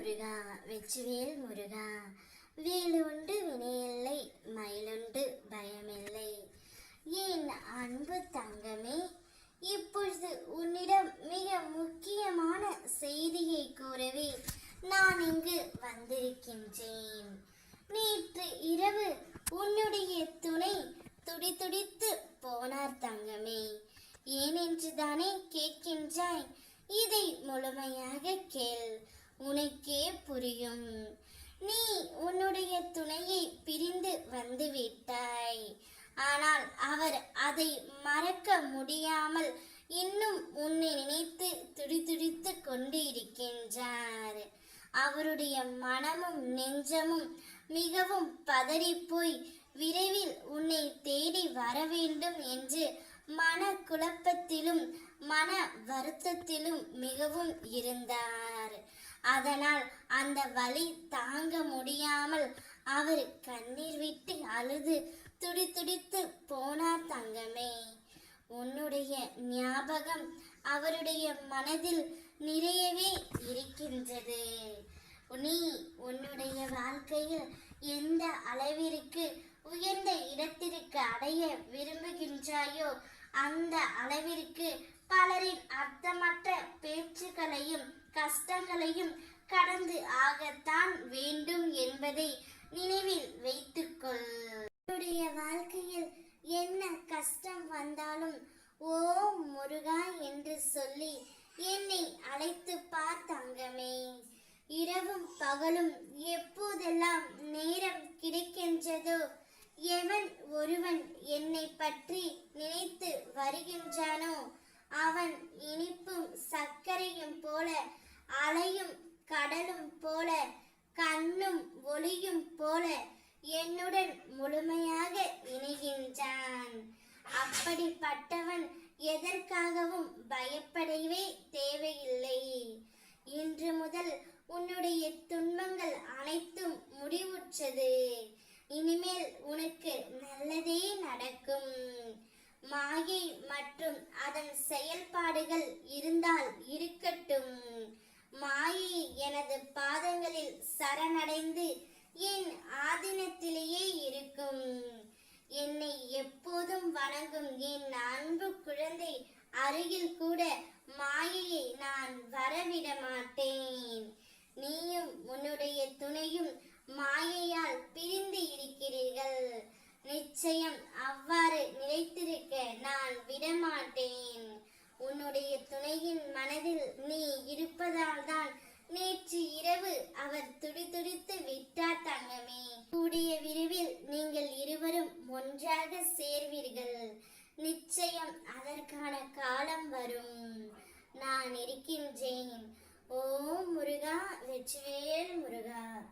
முருகா வெச்சுவேல் முருகா. வேலுண்டு வினையில்லை மயிலுண்டு பயமில்லை. என் அன்பு தங்கமே? இப்பொழுது உன்னிடம் மிக முக்கியமான செய்தியை கூறவே நான் இங்கு வந்திருக்கின்றேன். நேற்று இரவு உன்னுடைய துணை துடிதுடித்து போனார் தங்கமே. ஏனென்று தானே கேட்கின்றாய்? இதை முழுமையாக கேள். உனக்கே புரியும். நீ உன்னுடைய துணையை பிரிந்து வந்து விட்டாய். ஆனால் அவர் அதை மறக்க முடியாமல் இன்னும் உன்னை நினைத்து துடிதுடித்து கொண்டு இருக்கின்றார் அவருடைய மனமும் நெஞ்சமும் மிகவும் பதறிப்போய் விரைவில் உன்னை தேடி வர வேண்டும் என்று மன குழப்பத்திலும் மன வருத்தத்திலும் மிகவும் இருந்தார். அதனால் அந்த வலி தாங்க முடியாமல் அவர் கண்ணீர் விட்டு அழுது துடிதுடித்து போனார் தங்கமே. உன்னுடைய ஞாபகம் அவருடைய மனதில் நிறையவே இருக்கின்றது. நீ உன்னுடைய வாழ்க்கையில் எந்த அளவிற்கு உயர்ந்த இடத்திற்கு அடைய விரும்புகின்றாயோ அந்த அளவிற்கு பலரின் அர்த்தமற்ற பேச்சுக்களையும் கஷ்டங்களையும் கடந்து ஆகத்தான் வேண்டும் என்பதை நினைவில் வைத்துக்கொள். என்னுடைய வாழ்க்கையில் என்ன கஷ்டம் வந்தாலும் ஓ முருகா என்று சொல்லி என்னை அழைத்து பார் தங்கமே. இரவும் பகலும் எப்போதெல்லாம் நேரம் கிடைக்கின்றதோ எவன் ஒரு என்னுடன் முழுமையாக இணைகின்றான். அப்படிப்பட்டவன் எதற்காகவும் பயப்படவே தேவையில்லை. இன்று முதல் உன்னுடைய துன்பங்கள் அனைத்தும் முடிவுற்றது. இனிமேல் உனக்கு நல்லதே நடக்கும். மாயை மற்றும் அதன் செயல்பாடுகள் இருந்தால் இருக்கட்டும். மாயை எனது பாதங்களில் சரணடைந்து என் ஆதீனத்திலேயே இருக்கும் என்னை எப்போதும் வணங்கும் என் அன்பு குழந்தை அருகில் கூட மாயையை நான் வரவிட மாட்டேன் நீயும் உன்னுடைய துணையும் மாயையால் பிரிந்து இருக்கிறீர்கள். நிச்சயம் அவ்வாறு நிலைத்திருக்க நான் விடமாட்டேன். உன்னுடைய துணையின் மனதில் நீ இருப்பதால் தான் நேற்று இரவு அவர் துடிதுடித்து விட்டார் தங்கமே. கூடிய விரைவில் நீங்கள் இருவரும் ஒன்றாக சேர்வீர்கள். நிச்சயம் அதற்கான காலம் வரும். நான் இருக்கின்றேன். ஓம் முருகா வெற்றிவேல் முருகா.